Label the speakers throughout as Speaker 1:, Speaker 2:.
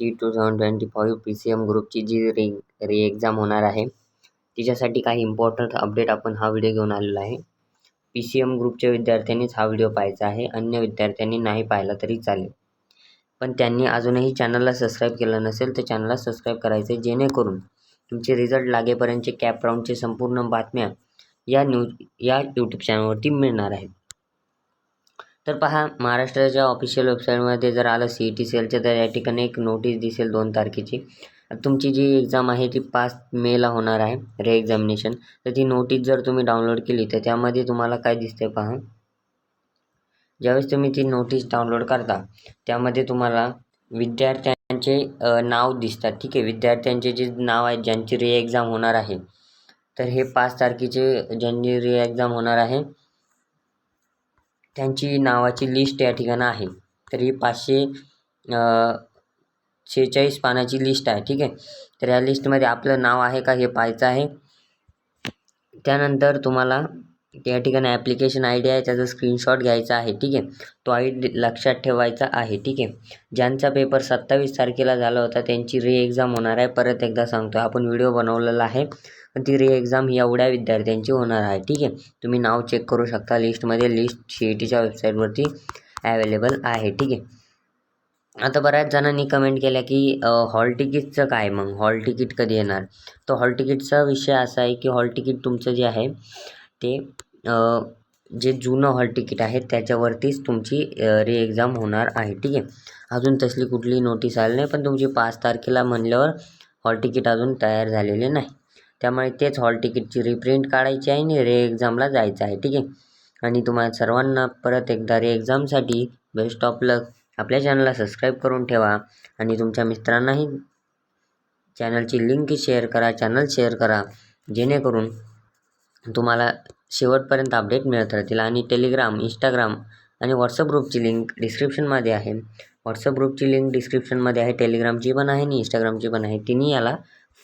Speaker 1: T two thousand twenty five P C M ग्रुपची जी रि reexam होणार आहे तिच्यासाठी काही इम्पॉर्टंट अपडेट आपण हा व्हिडिओ घेऊन आलेलो आहे. पी सी एम ग्रुपच्या विद्यार्थ्यांनीच हा व्हिडिओ पाहायचा आहे अन्य विद्यार्थ्यांनी नाही पाहिला तरी चालेल. पण त्यांनी अजूनही चॅनलला सबस्क्राईब केलं नसेल तर चॅनलला सबस्क्राईब करायचे जेणेकरून तुमचे रिझल्ट लागेपर्यंतचे कॅप राऊंडचे संपूर्ण बातम्या या न्यूज या यूट्यूब चॅनलवरती मिळणार आहेत. तर पहा महाराष्ट्राच्या ऑफिशियल वेबसाईटमध्ये जर आलं सी ई टी सेलचं तर या ठिकाणी एक नोटीस दिसेल दोन तारखेची. तुमची जी एक्झाम आहे ती पाच मेला होणार आहे रे एक्झामिनेशन तर ती नोटीस जर तुम्ही डाउनलोड केली तर त्यामध्ये तुम्हाला काय दिसते पहा? ज्यावेळेस तुम्ही ती नोटीस डाउनलोड करता त्यामध्ये तुम्हाला विद्यार्थ्यांचे नाव दिसतात. ठीक आहे विद्यार्थ्यांचे जे नाव आहेत ज्यांची रे एक्झाम होणार आहे तर हे पाच तारखेचे ज्यांची रे एक्झाम होणार आहे त्यांची नावाची लिस्ट या ठिकाणी आहे. तर ही पाचशे शेहेचाळीस पानाची लिस्ट आहे ठीक आहे? तर या लिस्टमध्ये आपलं नाव आहे का हे पाहायचं आहे. त्यानंतर तुम्हाला त्या ठिकाणी ॲप्लिकेशन आय डी आहे त्याचा स्क्रीनशॉट घ्यायचा आहे ठीक आहे? तो आय डी लक्षात ठेवायचा आहे ठीक आहे? ज्यांचा पेपर सत्तावीस तारखेला झाला होता त्यांची री एक्झाम होणार आहे. परत एकदा सांगतो आपण व्हिडिओ बनवलेला आहे. ती री एक्झाम ही एवढ्या विद्यार्थ्यांची होणार आहे. ठीक आहे? तुम्ही नाव चेक करू शकता. लिस्टमध्ये लिस्ट सी ई टीच्या वेबसाईटवरती ॲवेलेबल आहे. ठीक आहे? आता बऱ्याच जणांनी कमेंट केल्या की हॉल तिकीटचं काय मग? हॉल तिकीट कधी येणार? तर हॉल तिकीटचा विषय असा आहे की हॉल तिकीट तुमचं जे आहे ते जे जुनं हॉल तिकीट आहे त्याच्यावरतीच तुमची री एक्झाम होणार आहे. ठीक आहे? अजून तसली कुठली नोटीस आली नाही पण तुमची पाच तारखेला म्हणल्यावर हॉल तिकीट अजून तयार झालेले नाही. त्यामुळे तेच हॉल तिकीटची रिप्रिंट काढायची आहे आणि रे एक्झामला जायचं आहे ठीक आहे? आणि तुम्हाला सर्वांना परत एकदा रे एक्झामसाठी बेस्ट ऑफ लक आपल्या चॅनलला सबस्क्राईब करून ठेवा आणि तुमच्या मित्रांनाही चॅनलची लिंक शेअर करा चॅनल शेअर करा जेणेकरून तुम्हाला शेवटपर्यंत अपडेट मिळत राहतील. आणि टेलिग्राम इंस्टाग्राम आणि व्हॉट्सअप ग्रुपची लिंक डिस्क्रिप्शनमध्ये आहे. व्हॉट्सअप ग्रुपची लिंक डिस्क्रिप्शनमध्ये आहे टेलिग्रामची पण आहे आणि इंस्टाग्रामची पण आहे. तिन्ही याला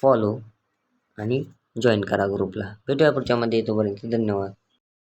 Speaker 1: फॉलो आणि जॉईन करा ग्रुपला भेटूया पुढच्यामध्ये तोपर्यंत धन्यवाद.